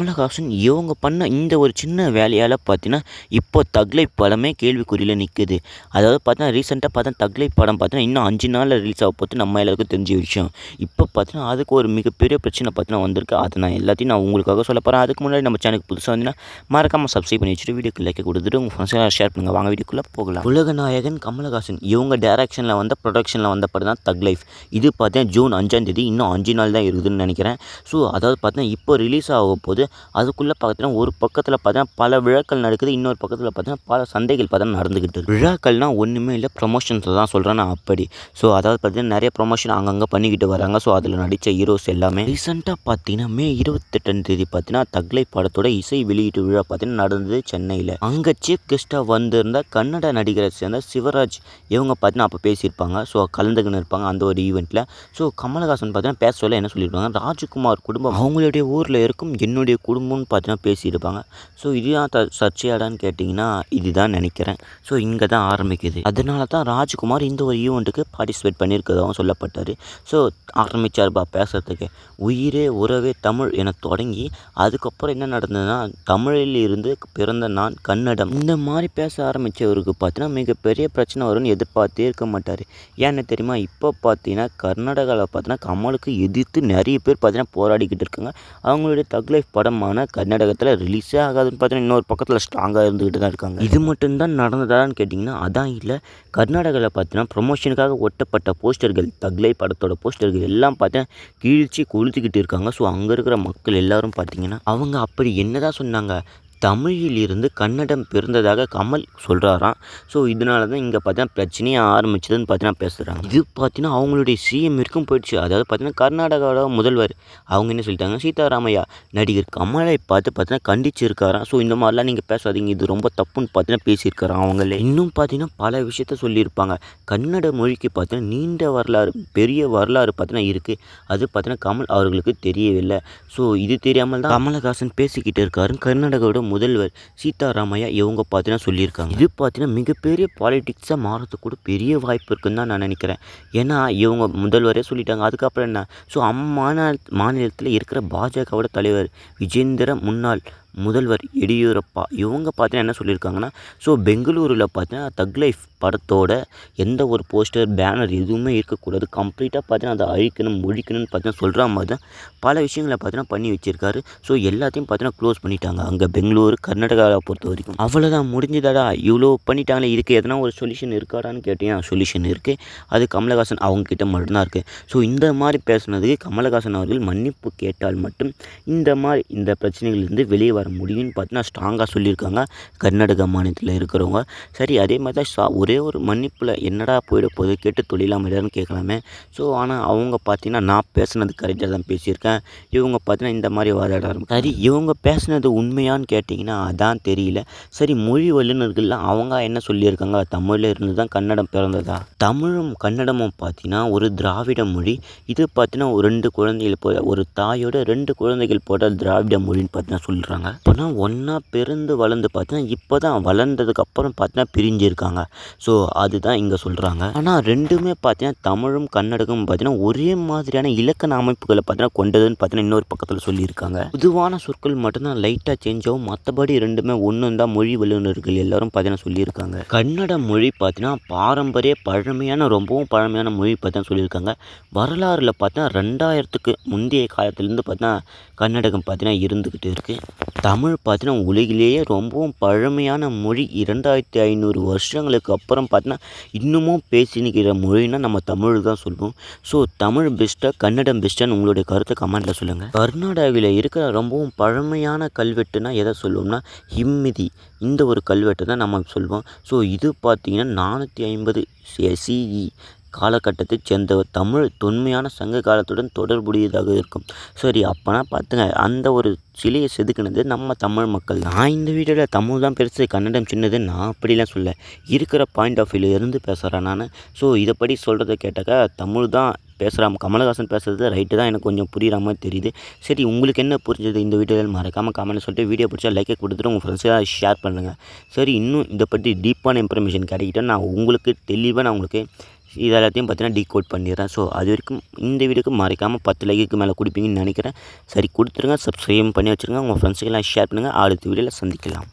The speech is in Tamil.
கமலஹாசன் இவங்க பண்ண இந்த ஒரு சின்ன வேலையால் பார்த்தீங்கன்னா இப்போ தக்லை படமே கேள்விக்குறியில் நிற்குது அதாவது பார்த்தீங்கன்னா ரீசெண்டாக பார்த்தா தக்லை படம் பார்த்தீங்கன்னா இன்னும் அஞ்சு நாளில் ரிலீஸ் ஆக போது நம்ம எல்லாருக்கும் தெரிஞ்ச விஷயம். இப்போ பார்த்தீங்கன்னா அதுக்கு ஒரு மிகப்பெரிய பிரச்சனை பார்த்தீங்கன்னா வந்திருக்கு. அதை நான் எல்லாத்தையும் நான் உங்களுக்காக சொல்ல போகிறேன் அதுக்கு முன்னாடி நம்ம சேனலுக்கு புதுசாக வந்தீங்கன்னா மறக்காமல் சப்ஸ்கிரைப் பண்ணி வச்சுட்டு வீடியோக்கு லைக் கொடுத்துட்டு உங்கள் ஃப்ரெண்ட்ஸாக ஷேர் பண்ணுங்கள் வாங்க வீடியோக்குள்ளே போகலாம். உலகநாயகன் கமலஹாசன். இவங்க டேரக்ஷனில் வந்த ப்ரொடக்ஷனில் வந்த படம் தான் தக் லைஃப் இது பார்த்தீங்கன்னா ஜூன் அஞ்சாம் தேதி இன்னும் அஞ்சு நாள் தான் இருக்குதுன்னு நினைக்கிறேன். ஸோ அதாவது பார்த்தீங்கன்னா இப்போ ரிலீஸ் ஆக போது அதுக்குள்ளே பார்த்தீங்கன்னா ஒரு பக்கத்தில் பார்த்தீங்கன்னா பல விழாக்கள் நடக்குது இன்னொரு பக்கத்தில் பார்த்தீங்கன்னா பல சந்தைகள் பார்த்தீங்கன்னா நடந்துக்கிட்டு இருக்கு. விழாக்கள்னால் ஒன்றுமே இல்லை ப்ரொமோஷன்ஸ் தான் சொல்கிறேன் நான் அப்படி. ஸோ அதாவது பார்த்தீங்கன்னா நிறைய ப்ரொமோஷன் அங்கங்கே பண்ணிக்கிட்டு வராங்க. ஸோ அதில் நடித்த ஹீரோஸ் எல்லாமே. ரீசெண்டாக பார்த்தீங்கன்னா மே இருபத்தெட்டாம் தேதி பார்த்தீங்கன்னா தக்லை படத்தோட இசை வெளியீட்டு விழா பார்த்தீங்கன்னா நடந்தது சென்னையில். அங்கே சீஃப் கெஸ்ட்டாக வந்திருந்த கன்னட நடிகரை சேர்ந்த சிவராஜ் இவங்க பார்த்தீங்கன்னா அப்போ பேசியிருப்பாங்க. ஸோ கலந்துக்கின்னு இருப்பாங்க அந்த ஒரு ஈவெண்ட்டில் ஸோ கமலஹாசன் பார்த்தீங்கன்னா பேச சொல்ல என்ன சொல்லியிருப்பாங்க? ராஜ்குமார் குடும்பம். அவங்களுடைய ஊரில் இருக்கும் என்னுடைய குடும்பம்னு பார்த்தீங்கன்னா பேசியிருப்பாங்க. ஸோ இதுதான் த சர்ச்சையாடான்னு கேட்டிங்கன்னா இதுதான் நினைக்கிறேன். ஸோ இங்கே தான் ஆரம்பிக்குது. அதனால தான் ராஜ்குமார் இந்த ஒரு ஈவெண்ட்டுக்கு பார்ட்டிசிபேட் பண்ணியிருக்கதாகவும் சொல்லப்பட்டார். ஸோ ஆரம்பித்தார்பா பேசுகிறதுக்கு உயிரே உறவே தமிழ் என தொடங்கி அதுக்கப்புறம் என்ன நடந்ததுன்னா தமிழில் இருந்து பிறந்த நான் கன்னடம். இந்த மாதிரி பேச ஆரம்பித்தவருக்கு பார்த்தீங்கன்னா மிகப்பெரிய பிரச்சனை வரும்னு எதிர்பார்த்தே இருக்க மாட்டார். ஏன்னு தெரியுமா? இப்போ பார்த்தீங்கன்னா கர்நாடகாவில் பார்த்தீங்கன்னா கமலுக்கு எதிர்த்து நிறைய பேர் பார்த்தீங்கன்னா போராடிக்கிட்டு இருக்காங்க. அவங்களுடைய தக் லைஃப் படமான கர்நாடகத்தில் ரிலீஸே ஆகாதுன்னு பார்த்தீங்கன்னா இன்னொரு பக்கத்தில் ஸ்ட்ராங்காக இருந்துக்கிட்டு தான் இருக்காங்க. இது மட்டும்தான் நடந்ததான்னு கேட்டிங்கன்னா அதான் இல்லை. கர்நாடகாவில் பார்த்தீங்கன்னா ப்ரொமோஷனுக்காக ஒட்டப்பட்ட போஸ்டர்கள் தக்லை படத்தோட போஸ்டர்கள் எல்லாம் பார்த்தீங்கன்னா கீழ்ச்சி கொளுத்துக்கிட்டு இருக்காங்க. ஸோ அங்கே இருக்கிற மக்கள் எல்லாரும் பார்த்தீங்கன்னா அவங்க அப்படி என்ன தான் சொன்னாங்க? தமிழிலிருந்து கன்னடம் பிறந்ததாக கமல் சொல்கிறாராம் ஸோ இதனால தான் இங்கே பார்த்தீங்கன்னா பிரச்சனையே ஆரம்பிச்சதுன்னு பார்த்தீங்கன்னா பேசுகிறாங்க இது பார்த்தீங்கன்னா அவங்களுடைய சிஎம் இருக்கும் போயிடுச்சு. அதாவது பார்த்தீங்கன்னா கர்நாடகாவோட முதல்வர். அவங்க என்ன சொல்லிட்டாங்க? சீதாராமையா நடிகர் கமலை பார்த்து பார்த்தீங்கன்னா கண்டிச்சிருக்காராம். ஸோ இந்த மாதிரிலாம் நீங்கள் பேசாதீங்க. இது ரொம்ப தப்புன்னு பார்த்தீங்கன்னா பேசியிருக்காராம் அவங்களே. இன்னும் பார்த்தீங்கன்னா பல விஷயத்த சொல்லியிருப்பாங்க. கன்னட மொழிக்கு பார்த்தீங்கன்னா நீண்ட வரலாறு பெரிய வரலாறு பார்த்தீங்கன்னா இருக்குது அது பார்த்தீங்கன்னா கமல் அவர்களுக்கு தெரியவில்லை. ஸோ இது தெரியாமல் தான் கமலஹாசன் பேசிக்கிட்டு இருக்காரு கர்நாடகாவோட முதல்வர் சீதாராமையா இவங்க பார்த்தீங்கன்னா சொல்லியிருக்காங்க. இது பார்த்தீங்கன்னா மிகப்பெரிய பாலிடிக்ஸாக மாறதுக்கு கூட பெரிய வாய்ப்பு இருக்குன்னு தான் நான் நினைக்கிறேன். ஏன்னா இவங்க முதல்வரே சொல்லிட்டாங்க. அதுக்கப்புறம் என்ன? ஸோ அம்மாநில மாநிலத்தில் இருக்கிற பாஜகவோட தலைவர் விஜேந்திர முன்னாள் முதல்வர் எடியூரப்பா இவங்க பார்த்தீங்கன்னா என்ன சொல்லியிருக்காங்கன்னா ஸோ பெங்களூரில் பார்த்தீங்கன்னா தக் லைஃப் படத்தோட எந்த ஒரு போஸ்டர் பேனர் எதுவுமே இருக்கக்கூடாது. கம்ப்ளீட்டாக பார்த்தீங்கன்னா அதை அழிக்கணும் ஒழிக்கணும்னு பார்த்தீங்கன்னா சொல்கிற மாதிரி தான் பல விஷயங்களை பார்த்தீங்கன்னா பண்ணி வச்சுருக்காரு. ஸோ எல்லாத்தையும் பார்த்தீங்கன்னா க்ளோஸ் பண்ணிட்டாங்க. அங்கே பெங்களூர் கர்நாடகாவை பொறுத்த வரைக்கும். அவ்வளோதான் முடிஞ்சதாடா. இவ்வளோ பண்ணிட்டாங்களே இதுக்கு எதனா ஒரு சொல்யூஷன் இருக்காடான்னு கேட்டீங்கன்னா சொல்யூஷன் இருக்குது அது கமலஹாசன் அவங்கக்கிட்ட மட்டும்தான் இருக்குது ஸோ இந்த மாதிரி பேசுனதுக்கு கமலஹாசன் அவர்கள் மன்னிப்பு கேட்டால் மட்டும் இந்த மாதிரி இந்த பிரச்சனைகள்லேருந்து வெளியே வர முடியும்னு பார்த்தீங்கன்னா ஸ்ட்ராங்காக சொல்லியிருக்காங்க. கர்நாடகா மாநிலத்தில் இருக்கிறவங்க. சரி அதே மாதிரி தான் சா ஒரே ஒரு மன்னிப்பில் என்னடா போயிட போகுது? கேட்டு தொழிலாம் கேட்கலாமே ஸோ ஆனால் அவங்க பார்த்தீங்கன்னா நான் பேசுனது கரெக்டாக தான் பேசியிருக்கேன். இவங்க பார்த்தீங்கன்னா இந்த மாதிரி வாதாட ஆரம்பிச்சு சரி இவங்க பேசுனது உண்மையான்னு கேட்டிங்கன்னா அதான் தெரியல. சரி மொழி வல்லுநர்கள்லாம் அவங்க என்ன சொல்லியிருக்காங்க? தமிழில் இருந்து தான் கன்னடம் பிறந்ததா? தமிழும் கன்னடமும் பார்த்தீங்கன்னா ஒரு திராவிட மொழி. இது பார்த்தீங்கன்னா ஒரு ரெண்டு குழந்தைகள் போ ஒரு தாயோட ரெண்டு குழந்தைகள் போட்டால் திராவிட மொழின்னு பார்த்தீங்கன்னா சொல்கிறாங்க அப்போனா ஒன்றா பிறந்து வளர்ந்து பார்த்தீங்கன்னா இப்போ தான் வளர்ந்ததுக்கு அப்புறம் பார்த்தீங்கன்னா பிரிஞ்சிருக்காங்க. ஸோ அதுதான் இங்கே சொல்கிறாங்க ஆனால் ரெண்டுமே பார்த்தீங்கன்னா தமிழும் கன்னடகமும் பார்த்தீங்கன்னா ஒரே மாதிரியான இலக்கண அமைப்புகளை பார்த்தீங்கன்னா கொண்டதுன்னு பார்த்தீங்கன்னா இன்னொரு பக்கத்தில் சொல்லியிருக்காங்க. பொதுவான சொற்கள் மட்டும்தான் லைட்டாக சேஞ்ச் ஆகும். மற்றபடி ரெண்டுமே ஒன்று தான் மொழி வல்லுநர்கள் எல்லாரும் பார்த்தீங்கன்னா சொல்லியிருக்காங்க. கன்னட மொழி பார்த்தீங்கன்னா பாரம்பரிய பழமையான ரொம்பவும் பழமையான மொழி பார்த்தீங்கன்னா சொல்லியிருக்காங்க. வரலாறில் பார்த்தீங்கன்னா ரெண்டாயிரத்துக்கு முந்தைய காலத்துலேருந்து பார்த்தீங்கன்னா கன்னடகம் பார்த்தீங்கன்னா இருந்துக்கிட்டு இருக்குது தமிழ் பார்த்தீங்கன்னா உலகிலேயே ரொம்பவும் பழமையான மொழி. இரண்டாயிரத்தி ஐநூறு வருஷங்களுக்கு அப்புறம் பார்த்தீங்கன்னா இன்னமும் பேசினிக்கிற மொழின்னா நம்ம தமிழ் தான் சொல்லுவோம். ஸோ தமிழ் பெஸ்ட்டாக கன்னடம் பெஸ்ட்டான்னு உங்களுடைய கருத்தை கமெண்ட்டில் சொல்லுங்கள் கர்நாடகாவில் இருக்கிற ரொம்பவும் பழமையான கல்வெட்டுனா எதை சொல்லுவோம்னா ஹிம்மிதி. இந்த ஒரு கல்வெட்டு தான் நம்ம சொல்லுவோம். ஸோ இது பார்த்திங்கன்னா நானூற்றி ஐம்பது சிஇ காலகட்டத்தைச் சேர்ந்த தமிழ் தொன்மையான சங்க காலத்துடன் தொடர்புடையதாக இருக்கும். சரி அப்போனா பார்த்துங்க. அந்த ஒரு சிலையை செதுக்கினது நம்ம தமிழ் மக்கள் நான் இந்த வீடியோவில் தமிழ் தான் பெருசு கன்னடம் சின்னது நான் அப்படிலாம் சொல்ல இருக்கிற பாயிண்ட் ஆஃப் வியூவில் இருந்து பேசுகிறேன் நான். ஸோ இதைப்படி சொல்கிறத கேட்டாக்கா தமிழ் தான் பேசுகிறான் கமலஹாசன் பேசுகிறது ரைட்டு தான் எனக்கு கொஞ்சம் புரியுற மாதிரி தெரியுது. சரி உங்களுக்கு என்ன புரிஞ்சது இந்த வீடியோவில் மறக்காமல் கமெண்ட் சொல்லிட்டு வீடியோ பிடிச்சா லைக்கை கொடுத்துட்டு உங்கள் ஃப்ரெண்ட்ஸாக ஷேர் பண்ணுங்கள் சரி இன்னும் இதை பற்றி டீப்பான இன்ஃபர்மேஷன் கிடைக்கிட்டா நான் உங்களுக்கு தெளிவாக நான் உங்களுக்கு இது எல்லாத்தையும் பார்த்தீங்கன்னா டீகோட் பண்ணிடுறேன். ஸோ அது வரைக்கும் இந்த வீடியோக்கு மறைக்காமல் பத்து லைக்கு மேலே கொடுப்பீங்கன்னு நினைக்கிறேன். சரி கொடுத்துருங்க சப்ஸ்கிரைப் பண்ணி வச்சுருங்க. உங்கள் ஃப்ரெண்ட்ஸுக்கெல்லாம் ஷேர் பண்ணுங்கள் அடுத்த வீடியோவில் சந்திக்கலாம்.